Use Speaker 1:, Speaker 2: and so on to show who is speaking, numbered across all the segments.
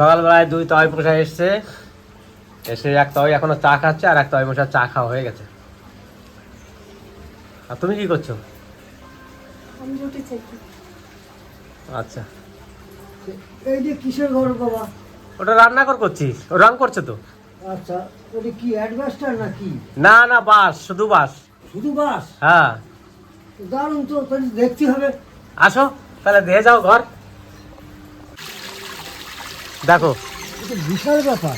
Speaker 1: সকালবেলায় দুই তয় মশাই এসছে। এসে এক তয় এখনও চা খাচ্ছে আর এক তয় মশাই চা খাওয়া হয়ে গেছে। আর তুমি কি করছ? আচ্ছা।
Speaker 2: এই যে কিসের ঘর বাবা
Speaker 1: ওটা রান্না কর করছিস? ও রং করছে তো?
Speaker 2: আচ্ছা ওটা কি অ্যাডভাস্টার নাকি
Speaker 1: না না বাস শুধু বাস
Speaker 2: শুধু বাস
Speaker 1: হ্যাঁ।
Speaker 2: দারুণ তো দেখতে হবে।
Speaker 1: আসো তাহলে দিয়ে যাও ঘর। দেখো।
Speaker 2: বিশাল ব্যাপার।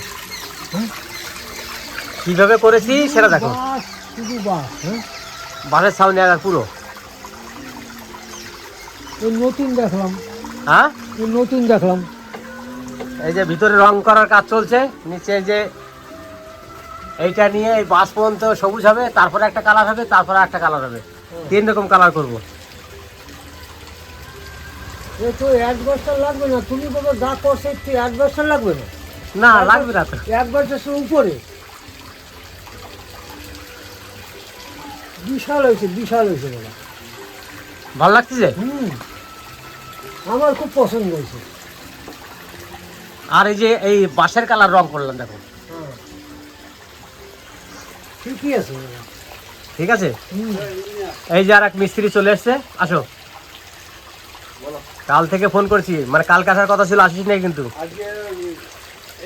Speaker 1: কীভাবে করেছি সেটা দেখো।
Speaker 2: বাস শুধু বাস হ্যাঁ?
Speaker 1: বাসের সাউন্ড আর পুরো।
Speaker 2: নতুন দেখলাম।
Speaker 1: হ্যাঁ?
Speaker 2: নতুন দেখলাম।
Speaker 1: এই যে ভিতরে রং করার কাজ চলছে নিচে যে এইটা নিয়ে এই বাস পর্যন্ত সবুজ হবে তারপরে একটা কালার হবে তারপরে একটা কালার হবে। তিন রকম কালার করব।
Speaker 2: এ তো লাগবে না তুমি যা করছে একটু অ্যাডভাস্টার লাগবে না।
Speaker 1: না লাগবে না তো।
Speaker 2: উপরে। বিশাল হয়েছে বিশাল হয়েছে
Speaker 1: ভালো লাগছে
Speaker 2: হুম। আমার খুব পছন্দ হয়েছে।
Speaker 1: আর এই যে এই বাঁশের কালার রং করলাম দেখো।
Speaker 2: হ্যাঁ। ঠিকই আছে
Speaker 1: ঠিক আছে? এই যে আর এক মিস্ত্রি চলে এসছে আসো। কাল থেকে ফোন করছি। মানে কালকে আসার কথা ছিল আসিস নাই কিন্তু।
Speaker 3: আজকে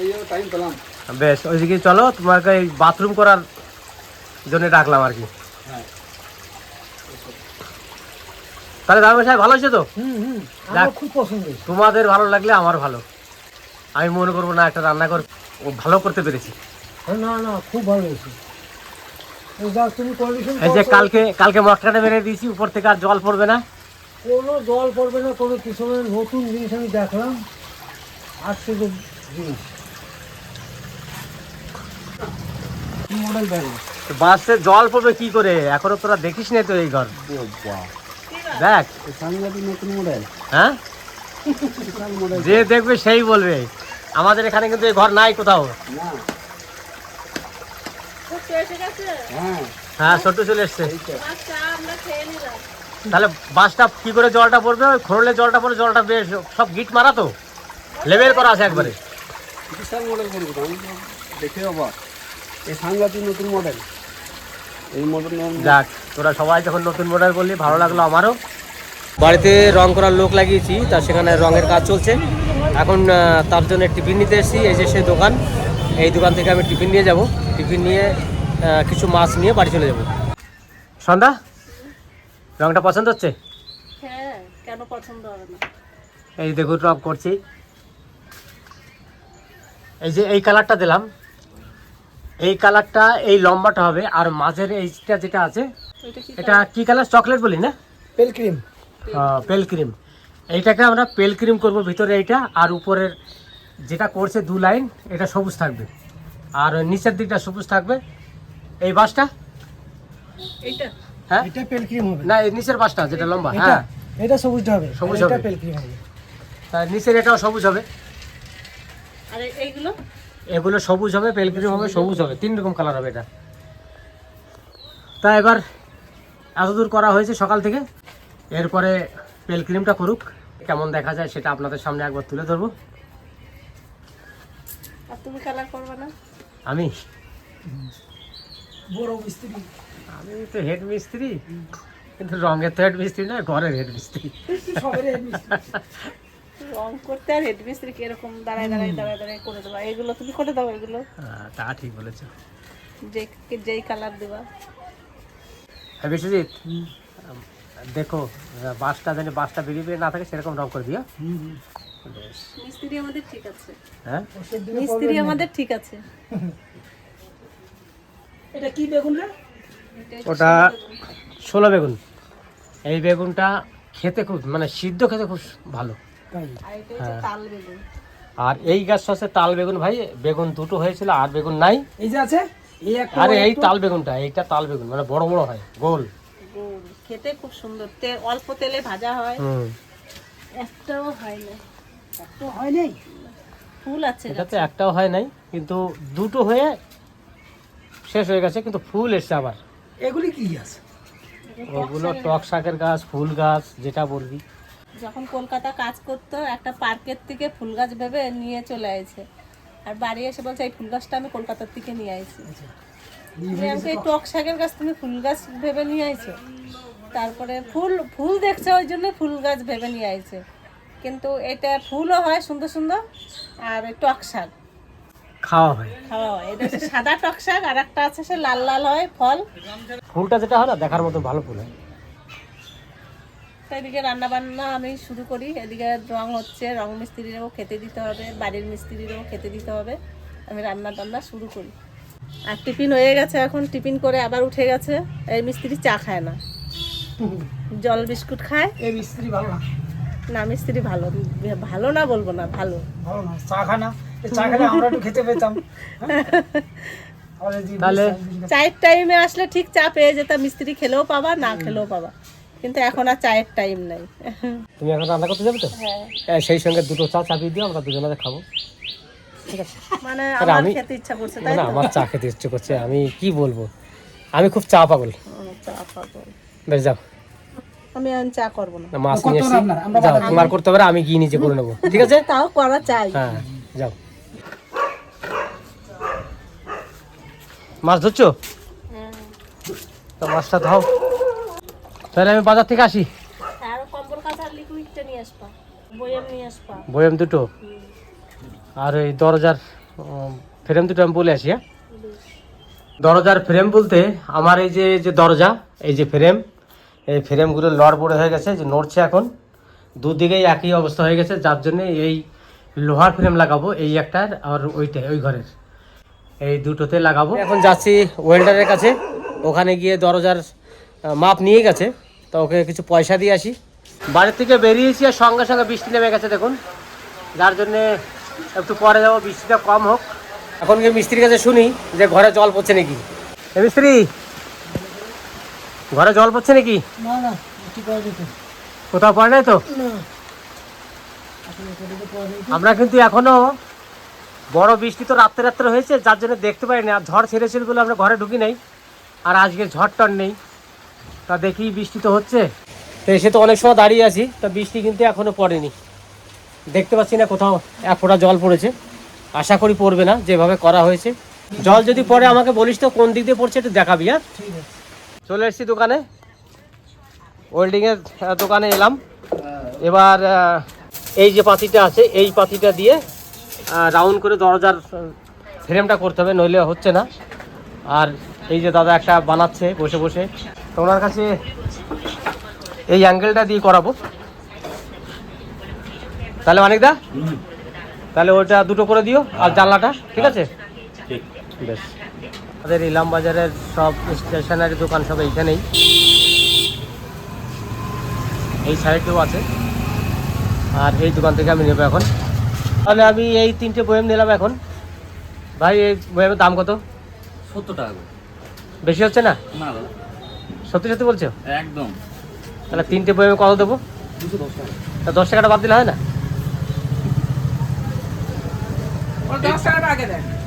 Speaker 3: এই টাইম পেলাম।
Speaker 1: বেশ ওইদিকে চলো তোমাকে এই বাথরুম করার জন্য ডাকলাম আর কি।
Speaker 3: হ্যাঁ।
Speaker 1: তাহলে দাদা সাহেব ভালো হয়েছে তো?
Speaker 2: হুম হুম। আমার
Speaker 1: যাক।
Speaker 2: খুব পছন্দ
Speaker 1: তোমাদের ভালো লাগলে আমার ভালো। আমি মনে করব না একটা রান্না কর ও ভালো করতে পেরেছি।
Speaker 2: না না খুব ভালো হয়েছে। এই
Speaker 1: যে কালকে কালকে মশলাটা মেরে দিয়েছি উপর থেকে আর জল পড়বে না।
Speaker 2: কোনো জল পড়বে না কোনো কিছু নতুন জিনিস আমি দেখলাম। আশ্চর্য জিনিস।
Speaker 3: মডেল দেখো
Speaker 1: বাসে জল পড়বে কি করে? এখনও তোরা দেখিস না তো এই ঘর। দেখ।
Speaker 3: সাংঘাতিক নতুন মডেল
Speaker 1: হ্যাঁ? যে দেখবে সেই বলবে। আমাদের এখানে কিন্তু এই ঘর নাই কোথাও।
Speaker 3: হ্যাঁ।
Speaker 1: হ্যাঁ ছোট্ট চলে এসছে।
Speaker 4: আচ্ছা আমরা খেয়ে নিলাম।
Speaker 1: তাহলে বাসটা কি করে জলটা পড়বে? ওই খোরলে জলটা পড়ে জলটা বেশ সব গিট মারা তো? লেভেল করা আছে একবারে।
Speaker 3: বিশাল মডেল করব আমি দেখে অবাক এই সাংঘাতিক নতুন মডেল এই মডেল
Speaker 1: যাক তোরা সবাই যখন নতুন মডেল বললি ভালো লাগল আমারও। বাড়িতে রং করার লোক লাগিয়েছি তা সেখানে রঙের কাজ চলছে। এখন তার জন্য টিফিন নিতে এসেছি এই যে সে দোকান। এই দোকান থেকে আমি টিফিন নিয়ে যাব। টিফিন নিয়ে কিছু মাছ নিয়ে বাড়ি চলে যাব। সন্ধ্যা? রংটা পছন্দ হচ্ছে?
Speaker 4: হ্যাঁ কেন পছন্দ হবে না?
Speaker 1: এই দেখুন রং করছি। এই যে এই কালারটা দিলাম। এই কালারটা এই লম্বাটা হবে আর মাঝের এইটা যেটা আছে এটা কি কালার চকলেট বলি না?
Speaker 2: পেল ক্রিম
Speaker 1: পেল ক্রিম এইটাকে আমরা পেল ক্রিম করব ভিতরে এইটা আর উপরের যেটা করছে দু লাইন এটা সবুজ থাকবে। আর নিচের দিকটা সবুজ থাকবে। এই বাসটা?
Speaker 4: এইটা।
Speaker 1: হ্যাঁ?
Speaker 2: এটা পেল ক্রিম হবে।
Speaker 1: না এই নিচের বাসটা যেটা লম্বা হ্যাঁ।
Speaker 2: এটা সবুজটা হবে।
Speaker 1: সবুজ হবে।
Speaker 2: পেল ক্রিম হবে।
Speaker 1: তা নিচের এটাও সবুজ হবে।
Speaker 4: আর এইগুলো?
Speaker 1: এগুলো সবুজ হবে পেল ক্রিম হবে সবুজ হবে। তিন রকম কালার হবে এটা। তা এবার এতদূর করা হয়েছে সকাল থেকে। এরপরে পেল ক্রিমটা করুক কেমন দেখা যায় সেটা আপনাদের সামনে একবার তুলে ধরবো।
Speaker 4: আর তুমি কালার করবে না?
Speaker 1: আমি?
Speaker 2: বড় মিস্ত্রি
Speaker 1: আমি তো হেড মিস্ত্রি কিন্তু রঙের তো হেড মিস্ত্রি না ঘরের হেড মিস্ত্রি
Speaker 4: রং করতে আর হেড মিস্ত্রি কীরকম দাঁড়ায় দাঁড়ায় দাঁড়ায় দাঁড়ায় করে দেবা এগুলো তুমি করে দাও এগুলো।
Speaker 1: হ্যাঁ, তা ঠিক বলেছ।
Speaker 4: যে যেই কালার দেবা
Speaker 1: হ্যাঁ বিশ্বজিৎ দেখো বাসটা জানি বাসটা বেরিয়ে বেরিয়ে না থাকে সেরকম রং করে দিও। বেশ।
Speaker 4: মিস্ত্রি আমাদের ঠিক আছে।
Speaker 1: হ্যাঁ?
Speaker 4: মিস্ত্রি আমাদের ঠিক আছে।
Speaker 2: এটা কি বেগুন রে?
Speaker 1: ওটা ষোলো বেগুন। এই বেগুনটা খেতে খুব মানে সিদ্ধ খেতে খুব ভালো।
Speaker 4: আর
Speaker 1: হ্যাঁ। আর এই গাছ হচ্ছে তাল বেগুন ভাই বেগুন দুটো হয়েছিল আর বেগুন নাই।
Speaker 2: এই যে আছে এই
Speaker 1: আরে এই তাল বেগুনটা এইটা তাল বেগুন মানে বড় বড় হয় গোল।
Speaker 4: গোল খেতে খুব সুন্দর। তেল অল্প তেলে ভাজা হয়।
Speaker 1: হুম।
Speaker 4: একটাও হয় না।
Speaker 2: তো হয় নাই?
Speaker 4: ফুল আছে
Speaker 1: এটা তো একটাও হয় নাই কিন্তু দুটো হয়ে শেষ হয়ে গেছে কিন্তু ফুল এসছে আবার।
Speaker 2: এগুলি কি আছে
Speaker 1: ওগুলো টক শাকের গাছ ফুল গাছ যেটা বলবি।
Speaker 4: যখন কলকাতা কাজ করতো একটা পার্কের থেকে ফুল গাছ ভেবে নিয়ে চলে আসছে আর বাড়ি এসে বলছে এই ফুল গাছটা আমি কলকাতার থেকে নিয়ে আমি আমাকে এই টক শাকের গাছ তুমি ফুল গাছ ভেবে নিয়ে আইছো? তারপরে ফুল ফুল দেখছে ওই জন্য ফুল গাছ ভেবে নিয়ে আইছে। কিন্তু এটা ফুলও হয় সুন্দর সুন্দর আর টক শাক।
Speaker 1: খাওয়া হয়।
Speaker 4: খাওয়া হয়। এটা হচ্ছে সাদা টক শাক আর একটা আছে সে লাল লাল হয় ফল।
Speaker 1: ফুলটা যেটা হয় না দেখার মতো ভালো ফুল হয়।
Speaker 4: তো এদিকে রান্না বান্না আমি শুরু করি। এদিকে রং হচ্ছে রং মিস্ত্রিরাও খেতে দিতে হবে বাড়ির মিস্ত্রিরাও খেতে দিতে হবে। আমি রান্না টান্না শুরু করি। আর টিফিন হয়ে গেছে এখন টিফিন করে আবার উঠে গেছে। এই মিস্ত্রি চা খায় না। জল বিস্কুট খায়।
Speaker 2: এই মিস্ত্রি ভালো না।
Speaker 4: না মিস্ত্রি ভালো। ভালো না বলব না ভালো।
Speaker 2: ভালো না চা খায় না। চা খেলে আমরা একটু খেতে পেতাম। হ্যাঁ?
Speaker 1: তাহলে
Speaker 4: চায়ের টাইমে আসলে ঠিক চা পেয়ে যেতাম মিস্ত্রি খেলেও পাবা না খেলেও পাবা। কিন্তু এখন আর চায়ের টাইম নাই।
Speaker 1: তুমি এখন রান্না করতে যাবে তো?
Speaker 4: হ্যাঁ।
Speaker 1: সেই সঙ্গে দুটো চা চাপিয়ে দিও আমরা দুজনে খাব। ঠিক আছে।
Speaker 4: মানে আমার
Speaker 1: আমি-
Speaker 4: খেতে ইচ্ছা করছে তাই
Speaker 1: না আমার চা খেতে ইচ্ছে করছে। আমি কি বলব? আমি খুব চা পাগল।
Speaker 4: চা।
Speaker 1: বেশ যাও।
Speaker 4: আমি আর চা করব না।
Speaker 1: না, মাছ নিয়ে যাও তোমার করতে পারে আমি গিয়ে নিজে করে নেব। ঠিক আছে?
Speaker 4: তাও করা চাই।
Speaker 1: হ্যাঁ যাও। মাছ ধরছো? তো মাছটা ধাও তাহলে আমি বাজার থেকে আসি।
Speaker 4: বয়াম
Speaker 1: দুটো? আর ওই দরজার ফ্রেম দুটো আমি বলে আসি হ্যাঁ? দরজার ফ্রেম বলতে আমার এই যে যে দরজা এই যে ফ্রেম এই ফ্রেমগুলো লড় পড়ে হয়ে গেছে যে নড়ছে এখন। দুদিকেই একই অবস্থা হয়ে গেছে যার জন্য এই লোহার ফ্রেম লাগাবো এই একটার আর ওইটা ওই ঘরের। এই দুটোতে লাগাবো। এখন যাচ্ছি ওয়েল্ডারের কাছে। ওখানে গিয়ে দরজার মাপ নিয়ে গেছে। তো ওকে কিছু পয়সা দিয়ে আসি। বাড়ির থেকে বেরিয়েছি আর সঙ্গে সঙ্গে বৃষ্টি নেমে গেছে দেখুন। যার জন্যে একটু পরে যাব বৃষ্টিটা কম হোক। এখন কি মিস্ত্রির কাছে শুনি যে ঘরে জল পড়ছে নাকি। এ মিস্ত্রি ঘরে জল পড়ছে নাকি?
Speaker 2: না না একটু পরে যেতে
Speaker 1: কোথাও পড়ে নাই তো। আমরা কিন্তু এখনও বড় বৃষ্টি তো রাত্রে রাত্রে হয়েছে, যার জন্য দেখতে পাইনি। আর ঝড় ছেড়েছিল বলে আমরা ঘরে ঢুকি নাই। আর আজকে ঝড় টর নেই। তা দেখি বৃষ্টি তো হচ্ছে। তো এসে তো অনেক সময় দাঁড়িয়ে আছি, তা বৃষ্টি কিন্তু এখনও পড়েনি। দেখতে পাচ্ছি না কোথাও এক ফোঁটা জল পড়েছে। আশা করি পড়বে না, যেভাবে করা হয়েছে। জল যদি পড়ে, আমাকে বলিস তো কোন দিক দিয়ে পড়ছে একটু দেখাবি হ্যাঁ? চলে এসেছি দোকানে। ওয়েল্ডিংয়ের দোকানে এলাম। এবার এই যে পাতিটা আছে, এই পাতিটা দিয়ে রাউন্ড করে দরজার ফ্রেমটা করতে হবে নইলে হচ্ছে না। আর এই যে দাদা একটা বানাচ্ছে বসে বসে। তো ওনার কাছে এই অ্যাঙ্গেলটা দিয়ে করাবো। তাহলে মানিকদা তাহলে ওটা দুটো করে দিও আর জানলাটা ঠিক আছে? বেশ। আমাদের ইলাম বাজারের সব স্টেশনারি দোকান সব এইখানেই। এই সাইডেও আছে। আর এই দোকান থেকে আমি নেব এখন। তাহলে আমি এই তিনটে বয়াম নিলাম এখন। ভাই এই বয়ামের দাম কত?
Speaker 3: সত্তর টাকা
Speaker 1: বেশি হচ্ছে না?
Speaker 3: না দাদা।
Speaker 1: সত্যি সত্যি বলছো?
Speaker 3: একদম।
Speaker 1: তাহলে তিনটে বয়ামে কত দেবো?
Speaker 3: দুশো দশ টাকা।
Speaker 1: তা দশ টাকাটা বাদ দিলে হয় না?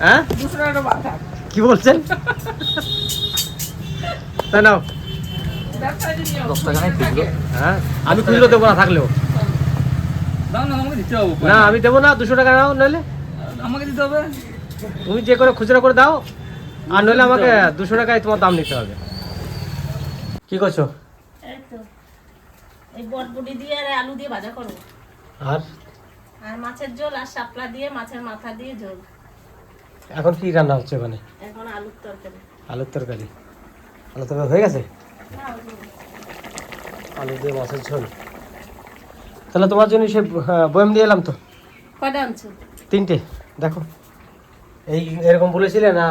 Speaker 1: হ্যাঁ? কি বলছেন? তাই নাও।
Speaker 3: দশ টাকা
Speaker 1: হ্যাঁ? আমি খুচরো দেবো না থাকলেও।
Speaker 3: না আমাকে দিতে হবে
Speaker 1: না আমি দেবো না দুশো টাকা নাও নইলে।
Speaker 3: আমাকে দিতে হবে?
Speaker 1: তুমি যে করে খুচরো করে দাও আর নইলে আমাকে দুশো টাকায় তোমার দাম নিতে হবে। কি করছ?
Speaker 4: এই বটবুটি দিয়ে আর আলু দিয়ে ভাজা করো
Speaker 1: আর?
Speaker 4: আর মাছের ঝোল আর শাপলা দিয়ে মাছের মাথা দিয়ে ঝোল।
Speaker 1: এখন কি রান্না হচ্ছে ওখানে
Speaker 4: এখন আলুর তরকারি।
Speaker 1: আলুর তরকারি। আলুর তরকারি হয়ে গেছে। আলু দিয়ে মাছের ঝোল। তাহলে তোমার জন্য সে আহ, বয়াম দিয়ে এলাম তো।
Speaker 4: কয়টা আনছো?
Speaker 1: তিনটে দেখো। এই এরকম বলেছিলে না?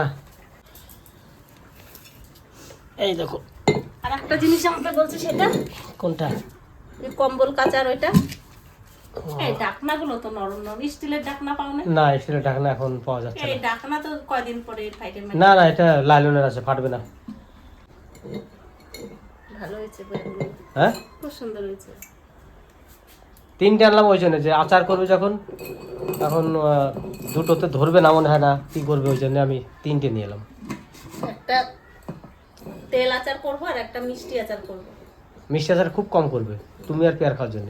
Speaker 1: এই দেখো।
Speaker 4: আর একটা জিনিস আমাকে বলছে সেটা?
Speaker 1: কোনটা?
Speaker 4: এই কম্বল কাচার ওইটা? এই ডাকনাগুলো তো নরম নরম। স্টিলের ডাকনা পাও না?
Speaker 1: না এক্সেলের ঢাকনা এখন পাওয়া যাচ্ছে
Speaker 4: এই ডাকনা তো কয়দিন পরে
Speaker 1: না না এটা লাইলনের আছে ফাটবে না।
Speaker 4: ভালো হয়েছে
Speaker 1: হ্যাঁ?
Speaker 4: খুব সুন্দর হয়েছে।
Speaker 1: তিনটে আনলাম ওই জন্য যে আচার করবে যখন এখন দুটোতে ধরবে না মনে হয় না কি করবে ওই জন্য আমি তিনটে নিয়ে এলাম।
Speaker 4: একটা তেল আচার করব আর একটা মিষ্টি আচার করব।
Speaker 1: মিষ্টি আচার খুব কম করবে তুমি আর পেয়ার খাওয়ার জন্য।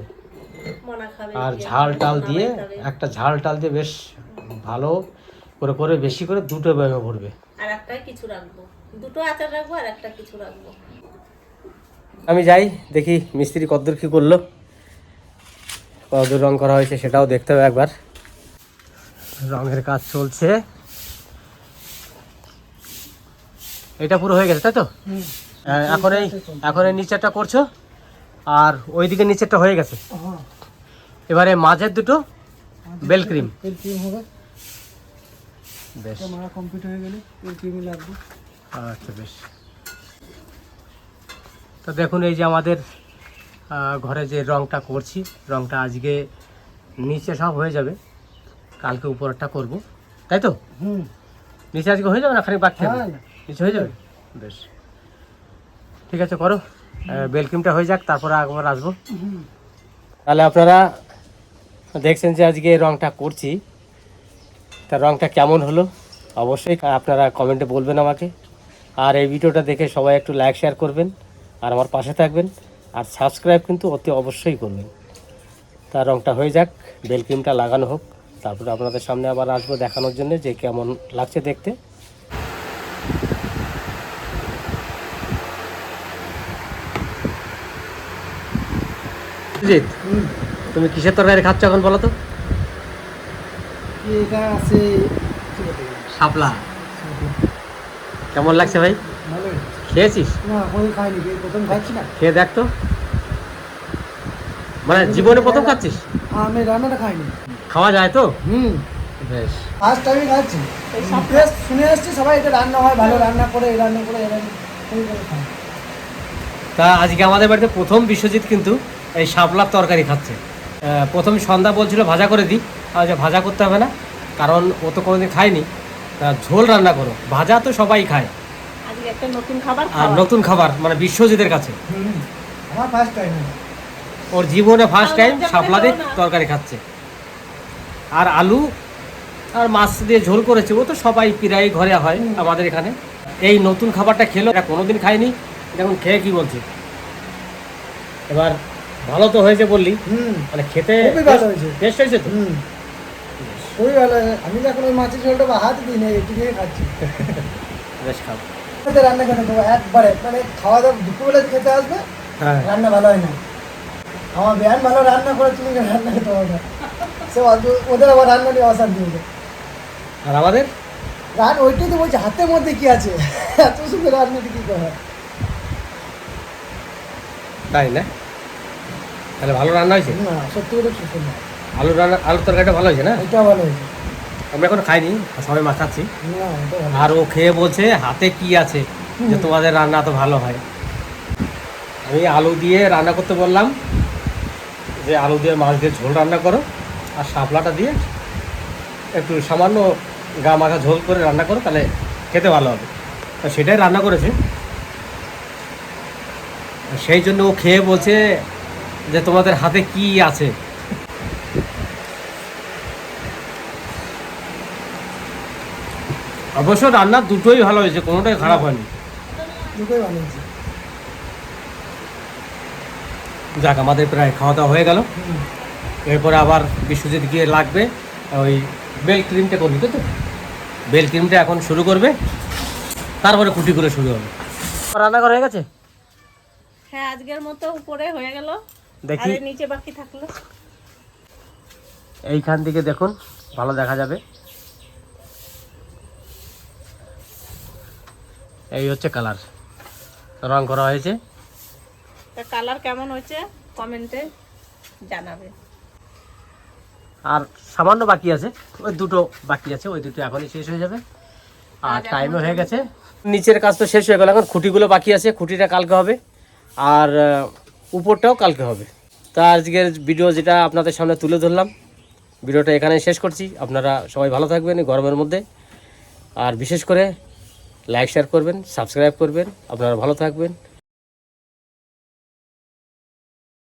Speaker 1: আর ঝাল টাল দিয়ে একটা ঝাল টাল দিয়ে বেশ ভালো করে করে বেশি করে দুটো বয়মে ভরবে।
Speaker 4: আর একটা কিছু রাখব দুটো আচার রাখব আর একটা কিছু রাখব।
Speaker 1: আমি যাই দেখি মিস্ত্রি কতদূর কি করল। কতদূর রং করা হয়েছে সেটাও দেখতে হবে একবার। রঙের কাজ চলছে। এটা পুরো হয়ে গেছে তাই তো? হ্যাঁ, এখন এই এখন এই নিচেরটা করছ আর ওইদিকে নিচেরটা হয়ে গেছে।
Speaker 2: হ্যাঁ।
Speaker 1: এবারে মাঝের দুটো বেল ক্রিম।
Speaker 2: হবে।
Speaker 1: বেশ।
Speaker 2: কমপ্লিট হয়ে গেলে তেল ক্রিমই লাগবে।
Speaker 1: আচ্ছা বেশ। তো দেখুন এই যে আমাদের ঘরে যে রংটা করছি রংটা আজকে নিচে সব হয়ে যাবে। কালকে উপরটা করব। তাই তো?
Speaker 2: হুম।
Speaker 1: নিচে আজকে হয়ে যাবে না? খানিক বাকি?
Speaker 2: হ্যাঁ।
Speaker 1: নিচে হয়ে যাবে? বেশ। ঠিক আছে করো। বেল ক্রিমটা হয়ে যাক তারপরে একবার আসব। তাহলে আপনারা দেখছেন যে আজকে রংটা করছি। তা রংটা কেমন হলো? অবশ্যই আপনারা কমেন্টে বলবেন আমাকে। আর এই ভিডিওটা দেখে সবাই একটু লাইক শেয়ার করবেন। আর আমার পাশে থাকবেন। আর সাবস্ক্রাইব কিন্তু অতি অবশ্যই করবেন। তার রংটা হয়ে যাক বেল ক্রিমটা লাগানো হোক তারপরে আপনাদের সামনে আবার আসব দেখানোর জন্য যে কেমন লাগছে দেখতে। তুমি কিসের তরকারি খাচ্ছ এখন বলো তো?
Speaker 2: এটা আছে
Speaker 1: শাপলা। কেমন লাগছে ভাই? খেয়েছিস?
Speaker 2: না কোনো খাইনি প্রথম খাচ্ছি না।
Speaker 1: খেয়ে দেখ তো। মানে জীবনে প্রথম খাচ্ছিস?
Speaker 2: আমি রান্নাটা খাইনি।
Speaker 1: খাওয়া যায় তো?
Speaker 2: হুম।
Speaker 1: বেশ।
Speaker 2: ফার্স্ট টাইমই খাচ্ছি। বেশ শুনে আসছি সবাই এটা রান্না হয় ভালো রান্না করে রান্না করে।
Speaker 1: তা আজকে আমাদের বাড়িতে প্রথম বিশ্বজিৎ কিন্তু এই শাপলার তরকারি খাচ্ছে। আহ, প্রথম সন্ধ্যা বলছিল ভাজা করে দিই আজ ভাজা করতে হবে না কারণ ও তো কোনোদিন খায়নি। তা ঝোল রান্না করো। ভাজা তো সবাই খায়।
Speaker 4: একটা নতুন খাবার
Speaker 1: আর নতুন খাবার মানে বিশ্বজিতের কাছে।
Speaker 2: আমার ফার্স্ট টাইম
Speaker 1: ওর জীবনে ফার্স্ট টাইম শাপলা দিয়ে তরকারি খাচ্ছে। আর আলু আর মাছ দিয়ে ঝোল করেছে ও তো সবাই প্রায় ঘরে হয় আমাদের এখানে। এই নতুন খাবারটা খেলো এটা কোনোদিন খাইনি এখন খেয়ে কি বলছে। এবার ভালো তো হয়েছে বললি
Speaker 2: হুম।
Speaker 1: মানে খেতে
Speaker 2: হয়েছে।
Speaker 1: টেস্ট হয়েছে তো?
Speaker 2: খুবই ভালো আমি যখন ওই মাছের ঝোলটা বা হাত দিই না এটি খাচ্ছি।
Speaker 1: বেশ
Speaker 2: ওদের রান্না করে দেবো একবারে। মানে খাওয়া দাওয়া দুপুরবেলা খেতে আসবে
Speaker 1: হ্যাঁ।
Speaker 2: রান্না ভালো হয় না। আমার ব্যান ভালো রান্না করে তুমি রান্না খেতে পারবে না। সে ওদের আবার রান্না নিয়ে অশান্তি ওদের
Speaker 1: আর আমাদের?
Speaker 2: রান ওইটাই তো বলছে হাতের মধ্যে কি আছে? এত সুন্দর রান্নাটা কি করে?
Speaker 1: তাই না? তাহলে ভালো রান্না হয়েছে?
Speaker 2: না সত্যি করে
Speaker 1: আলু রান্না আলুর তরকারিটা ভালো হয়েছে না?
Speaker 2: এটা ভালো হয়েছে।
Speaker 1: আমরা এখন খাইনি সবাই
Speaker 2: এটা ভালো।
Speaker 1: আর ও খেয়ে বলছে হাতে কি আছে? যে তোমাদের রান্না তো ভালো হয়। আমি আলু দিয়ে রান্না করতে বললাম যে আলু দিয়ে মাছ দিয়ে ঝোল রান্না করো আর শাপলাটা দিয়ে একটু সামান্য গা মাখা ঝোল করে রান্না করো তাহলে খেতে ভালো হবে। তো সেটাই রান্না করেছে। সেই জন্য ও খেয়ে বলছে যে তোমাদের হাতে কি আছে? অবশ্য রান্না দুটোই ভালো হয়েছে কোনোটাই খারাপ হয়নি।
Speaker 2: দুটোই ভালো হয়েছে।
Speaker 1: যাক আমাদের প্রায় খাওয়া দাওয়া হয়ে গেল। এরপরে আবার বিশ্বজিৎ গিয়ে লাগবে ওই বেল ক্রিমটা করবি তো বেল ক্রিমটা এখন শুরু করবে তারপরে কুটি করে শুরু হবে। রান্না করা হয়ে গেছে?
Speaker 4: হ্যাঁ আজকের মতো উপরে হয়ে গেল।
Speaker 1: দেখি।
Speaker 4: নিচে বাকি থাকল।
Speaker 1: এইখান থেকে দেখুন ভালো দেখা যাবে। এই হচ্ছে কালার। রং করা হয়েছে।
Speaker 4: কালার কেমন হয়েছে? কমেন্টে জানাবে।
Speaker 1: আর সামান্য বাকি আছে। ওই দুটো বাকি আছে ওই দুটো এখনই শেষ হয়ে যাবে। আর টাইমও হয়ে গেছে। নিচের কাজ তো শেষ হয়ে গেল। এখন খুঁটিগুলো বাকি আছে খুঁটিটা কালকে হবে। আর উপরটাও কালকে হবে। তা আজকের ভিডিও যেটা আপনাদের সামনে তুলে ধরলাম ভিডিওটা এখানে শেষ করছি। আপনারা সবাই ভালো থাকবেন গরমের মধ্যে। আর বিশেষ করে লাইক শেয়ার করবেন সাবস্ক্রাইব করবেন। আপনারা ভালো থাকবেন।